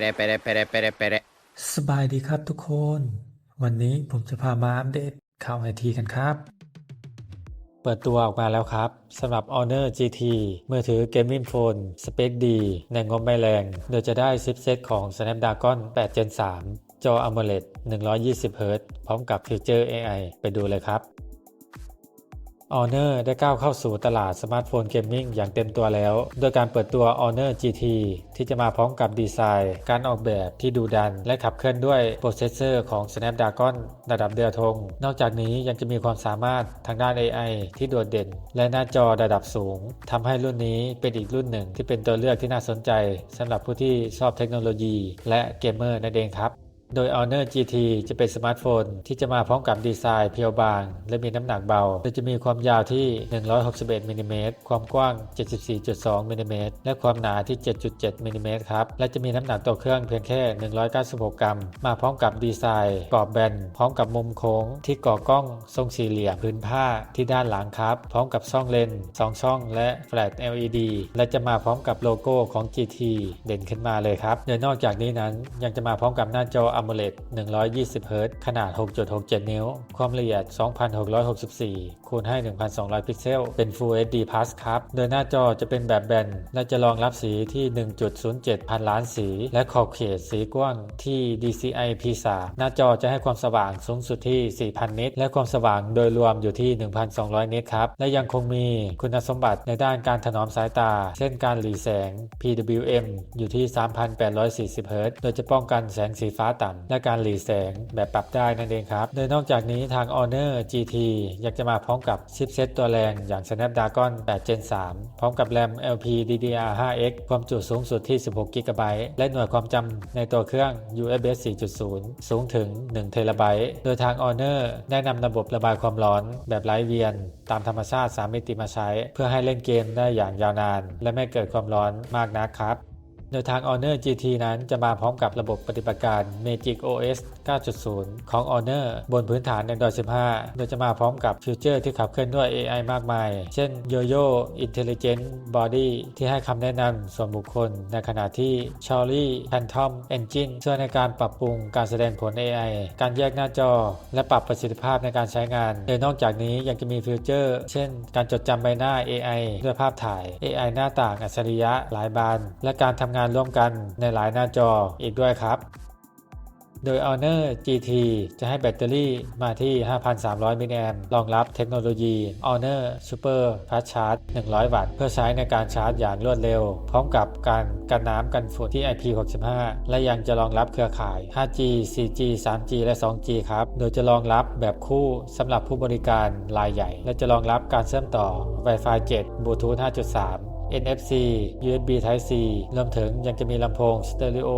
Pere, pere, pere, pere, pere. สบายดีครับทุกคน วันนี้ผมจะพามาอัปเดตข่าวไอทีกันครับ เปิดตัวออกมาแล้วครับสำหรับ Honor GT มือถือเกมมิ่งโฟนสเปคดี ในงบไม่แรง โดยจะได้ชิปเซตของ Snapdragon 8 Gen 3 จอ AMOLED 120 Hz พร้อมกับฟีเจอร์ AI ไปดูเลยครับ Honor ได้ก้าวเข้าสู่ตลาดสมาร์ทโฟนเกมมิ่งอย่างเต็มตัวแล้ว โดยการเปิดตัว Honor GT ที่จะมาพร้อมกับดีไซน์ การออกแบบที่ดูดัน และขับเคลื่อนด้วยโปรเซสเซอร์ของ Snapdragon ระดับเดือธง นอกจากนี้ยังจะมีความสามารถทางด้าน AI ที่โดดเด่น และหน้าจอระดับสูงทำให้รุ่นนี้เป็นอีกรุ่นหนึ่งที่เป็นตัวเลือกที่น่าสนใจสำหรับผู้ที่ชอบเทคโนโลยี และเกมเมอร์นั่นเองครับ โดย Honor GT จะเป็นสมาร์ทโฟนที่จะมาพร้อมกับดีไซน์เพียวบาง และมีน้ำหนักเบาโดยจะมีความยาวที่ 161มิลลิเมตรความกว้าง 74.2มิลลิเมตรและความหนาที่ 7.7มิลลิเมตรครับ และจะมีน้ำหนักตัวเครื่องเพียงแค่ 196 กรัม มาพร้อมกับดีไซน์กรอบแบน พร้อมกับมุมโค้ง ที่ก่อกล้องทรงสี่เหลี่ยมพื้นผ้าที่ด้านหลังครับ พร้อมกับช่องเลนส์2ช่อง และแฟลช LED และจะมาพร้อมกับโลโก้ของ GT เด่นขึ้นมาเลยครับโดยนอกจากนี้นั้นยังจะมาพร้อมกับหน้าจอ AMOLED 120 Hz ขนาด 6.67 นิ้ว ความละเอียด 2664 คูณให้ 1,200 พิกเซล เป็น Full HD Plus ครับ โดยหน้าจอจะเป็นแบบแบน และจะรองรับสีที่ 1.07 พันล้านสี และขอบเขตสีกว้างที่ DCI P3 หน้าจอจะให้ความสว่างสูงสุดที่ 4,000 นิตและความสว่างโดยรวมอยู่ที่ 1,200 นิตครับ และยังคงมีคุณสมบัติในด้านการถนอมสายตา เช่นการหลีแสง PWM อยู่ที่ 3,840 Hz โดยจะป้องกันแสงสีฟ้าต่ำและการหลีแสงแบบปรับได้นั่นเองครับ โดยนอกจากนี้ทาง Honor GT ยังจะมาพร้อมกับชิปเซตตัวแรงอย่าง Snapdragon 8 Gen 3 พร้อมกับแรม LPDDR5X ความจุสูงสุดที่ 16 GB และหน่วยความจำในตัวเครื่อง USB 4.0 สูงถึง 1 t b โดยทาง Honor ได้นำระบบระบายความร้อนแบบไร้เวียน ตามธรรมชาติ 3 มิติมาใช้ เพื่อให้เล่นเกมได้อย่างยาวนาน และไม่เกิดความร้อนมากนักครับ โดยทาง Honor GT นั้นจะมาพร้อมกับระบบปฏิบัติการ Magic OS 9.0 ของ Honor บนพื้นฐาน Android 15 โดยจะมาพร้อมกับฟีเจอร์ที่ขับเคลื่อนด้วย AI มากมาย เช่น Yoyo Intelligent Body ที่ให้คำแนะนำส่วนบุคคล ในขณะที่ Charlie Phantom Engine ช่วยในการปรับปรุงการแสดงผล AI การแยกหน้าจอ และปรับประสิทธิภาพในการใช้งาน โดยนอกจากนี้ยังจะมีฟีเจอร์ เช่น การจดจำใบหน้า AI ด้วยภาพถ่าย AI หน้าต่างอัจฉริยะหลายบาน และการทำงานานร่วมกันในหลายหน้าจออีกด้วยครับ โดย Honor GT จะให้แบตเตอรี่มาที่ 5,300 มิลลิแอมป์รองรับเทคโนโลยี Honor Super Fast Charge 100 วัตต์ เพื่อใช้ในการชาร์จอย่างรวดเร็ว พร้อมกับการกันน้ำกันฝุ่นที่ IP65 และยังจะรองรับเครือข่าย 5G 4G 3G และ 2G ครับ โดยจะรองรับแบบคู่สำหรับผู้บริการรายใหญ่ และจะรองรับการเชื่อมต่อ Wi-Fi 7 Bluetooth 5.3 NFC USB Type C รวมถึงยังจะมีลำโพงสเตอริโอ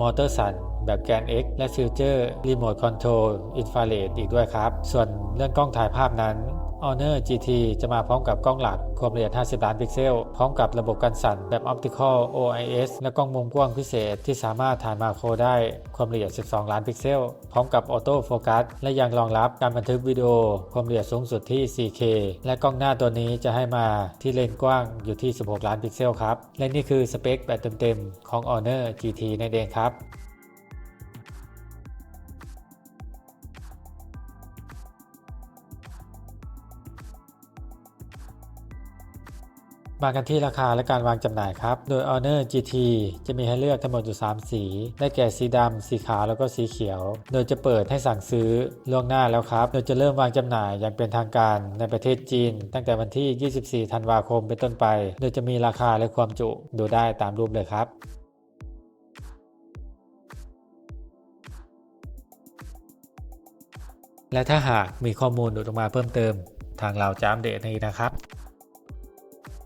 มอเตอร์สันแบบแกน X และฟิวเจอร์รีโมทคอนโทรลอินฟราเรดอีกด้วยครับ ส่วนเรื่องกล้องถ่ายภาพนั้น Honor GT จะมาพร้อมกับกล้องหลักความละเอียด 50 ล้านพิกเซล พร้อมกับระบบกันสั่นแบบ Optical OIS และกล้องมุมกว้างพิเศษที่สามารถถ่ายมาโครได้ความละเอียด 12 ล้านพิกเซล พร้อมกับออโต้โฟกัสและยังรองรับการบันทึกวิดีโอความละเอียดสูงสุดที่ 4K และกล้องหน้าตัวนี้จะให้มาที่เลนส์กว้างอยู่ที่ 16 ล้านพิกเซลครับ และนี่คือสเปคแบบเต็มๆของ Honor GT นั่นเองครับ มากันที่ราคาและการวางจำหน่ายครับ โดย Honor GT จะมีให้เลือกทั้งหมดอยู่3สี ได้แก่สีดำ สีขาว แล้วก็สีเขียว โดยจะเปิดให้สั่งซื้อล่วงหน้าแล้วครับ โดยจะเริ่มวางจำหน่ายอย่างเป็นทางการในประเทศจีน ตั้งแต่วันที่ 24 ธันวาคมเป็นต้นไป โดยจะมีราคาและความจุดูได้ตามรูปเลยครับและถ้าหากมีข้อมูลหลุดออกมาเพิ่มเติม ทางเราจะอัปเดตให้นะครับ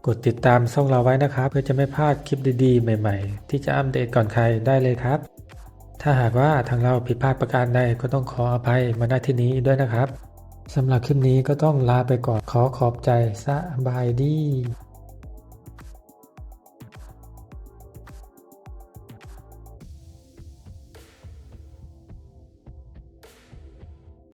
กดติดตามช่องเราไว้นะครับ เพื่อจะไม่พลาดคลิปดีๆ ใหม่ๆ ที่จะอัปเดตก่อนใครได้เลยครับ ถ้าหากว่าทางเราผิดพลาดประการใดก็ต้องขออภัยมาณที่นี้ด้วยนะครับสำหรับคลิปนี้ก็ต้องลาไปก่อนขอขอบใจสบายดี